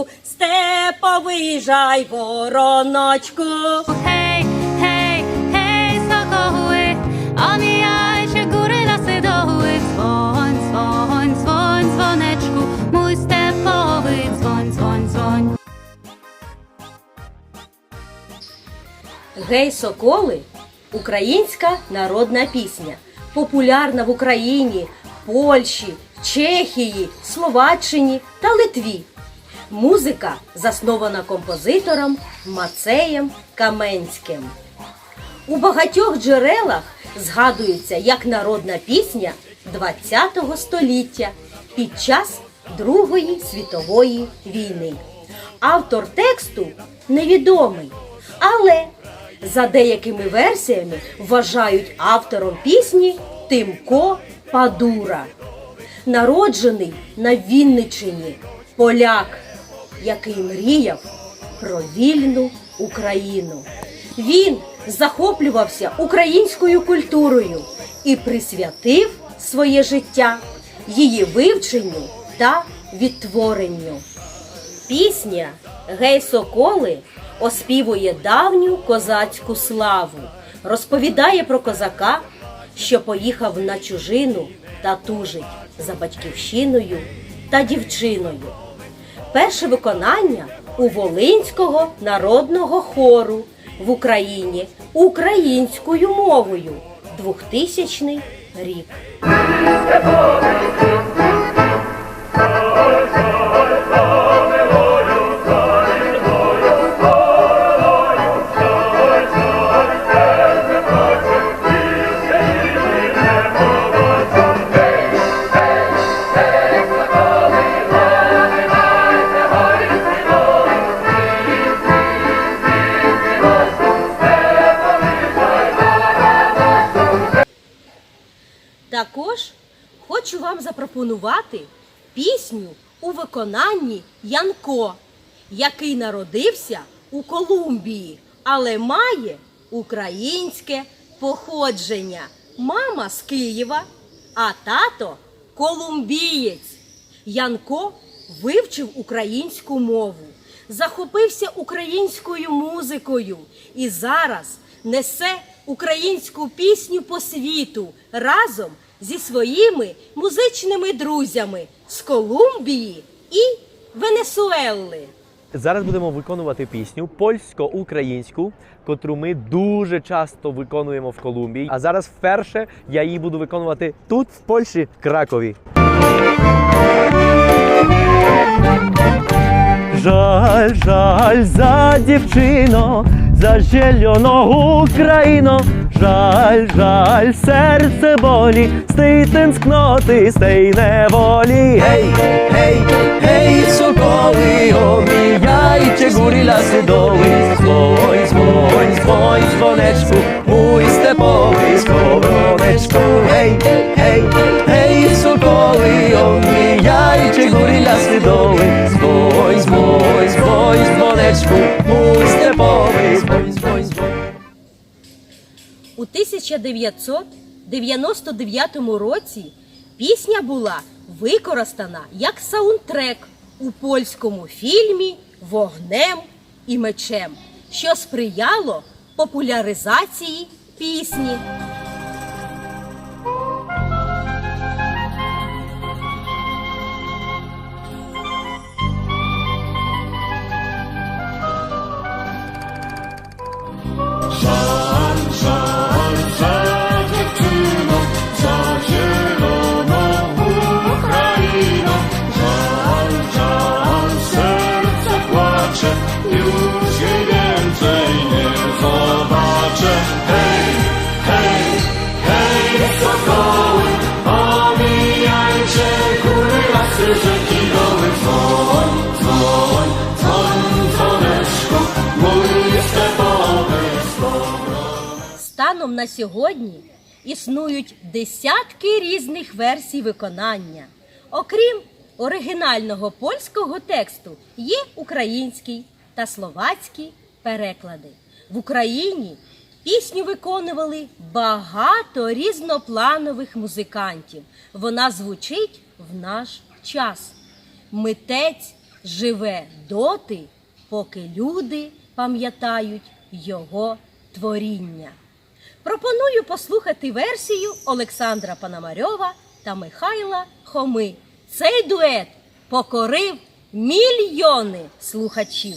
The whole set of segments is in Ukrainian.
дзвіночку, степовий жай вороночку. Hej, hej, hej, sokoły, omijajcie góry, lasy, doły. Dzwoń, dzwoń, dzwoń, dzwoneczku, mój stepowy, dzwoń, dzwoń, dzwoń. Гей соколи українська народна пісня, популярна в Україні, Польщі, Чехії, Словаччині та Литві. Музика заснована композитором Мацеєм Каменським. У багатьох джерелах згадується як народна пісня ХХ століття під час Другої світової війни. Автор тексту невідомий, але за деякими версіями вважають автором пісні Тимко Падура, народжений на Вінниччині поляк, який мріяв про вільну Україну. Він захоплювався українською культурою і присвятив своє життя її вивченню та відтворенню. Пісня Гей Соколи оспівує давню козацьку славу, розповідає про козака, що поїхав на чужину та тужить за батьківщиною та дівчиною. Перше виконання у Волинського народного хору в Україні українською мовою 2000 рік. Запропонувати пісню у виконанні Янко, який народився у Колумбії, але має українське походження. Мама з Києва, а тато колумбієць. Янко вивчив українську мову, захопився українською музикою і зараз несе українську пісню по світу разом зі своїми музичними друзями з Колумбії і Венесуели. Зараз будемо виконувати пісню польсько-українську, котру ми дуже часто виконуємо в Колумбії. А зараз вперше я її буду виконувати тут, в Польщі, в Кракові. Жаль, жаль за дівчино, за зелену Україну. Жаль, жаль, серце болі, з тій тенскноти, з неволі. Гей, гей, гей, соколи, оміяйте гурі ласи доли. Звонь, звонь, звонь, дзвонечку, мій степовий сковоронечку. Гей, гей, гей, соколи, оміяйте гурі ласи доли. Звонь, звонь, звонь, дзвонечку, мій У 1999 році пісня була використана як саундтрек у польському фільмі Вогнем і мечем, що сприяло популяризації пісні. Станом на сьогодні існують десятки різних версій виконання. Окрім оригінального польського тексту, є український та словацький переклади. В Україні пісню виконували багато різнопланових музикантів. Вона звучить в наш час. Митець живе доти, поки люди пам'ятають його творіння. Пропоную послухати версію Олександра Пономарьова та Михайла Хоми. Цей дует покорив мільйони слухачів.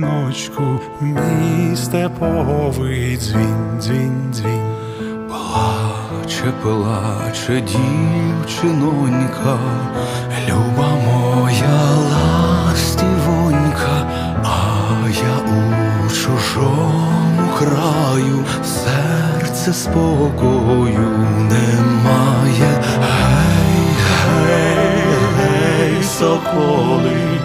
дзвіночку, мій степовий дзвін, дзвін, дзвін. Плаче, плаче дівчинонька, люба моя ластівонька, а я у чужому краю, серце спокою немає. Гей, гей, гей, соколи,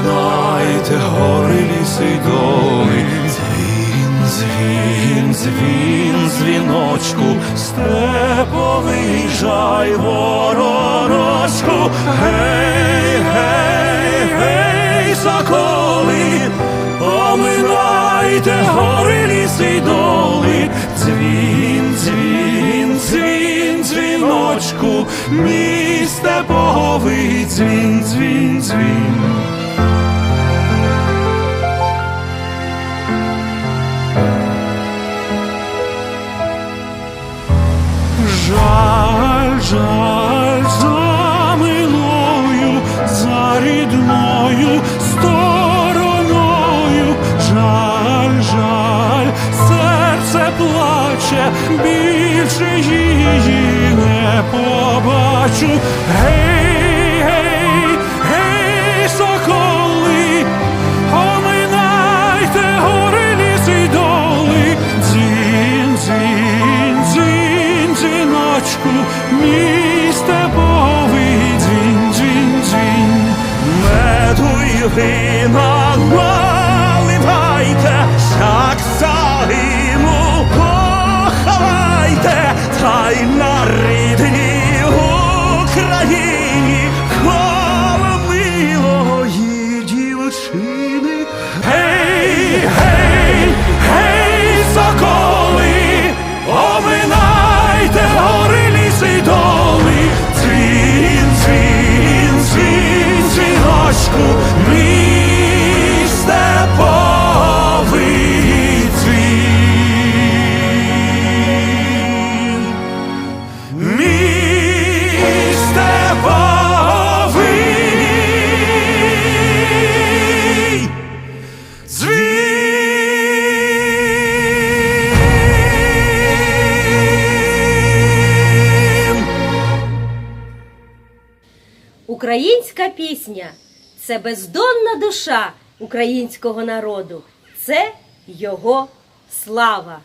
оминайте гори, ліси й доли. Дзвін, дзвін, дзвін, дзвіночку, степовий жай ворожку. Гей, гей, гей, соколи, оминайте гори, ліси й доли. Дзвін, дзвін, дзвін, дзвіночку, мій степовий дзвін, дзвін, дзвін. Жаль, за миною, за рідною стороною, жаль, жаль, серце плаче, більше її не побачу. Вина наливайте, як загину поховайте, та й на рідній Україні Українська пісня це бездонна душа українського народу, це його слава.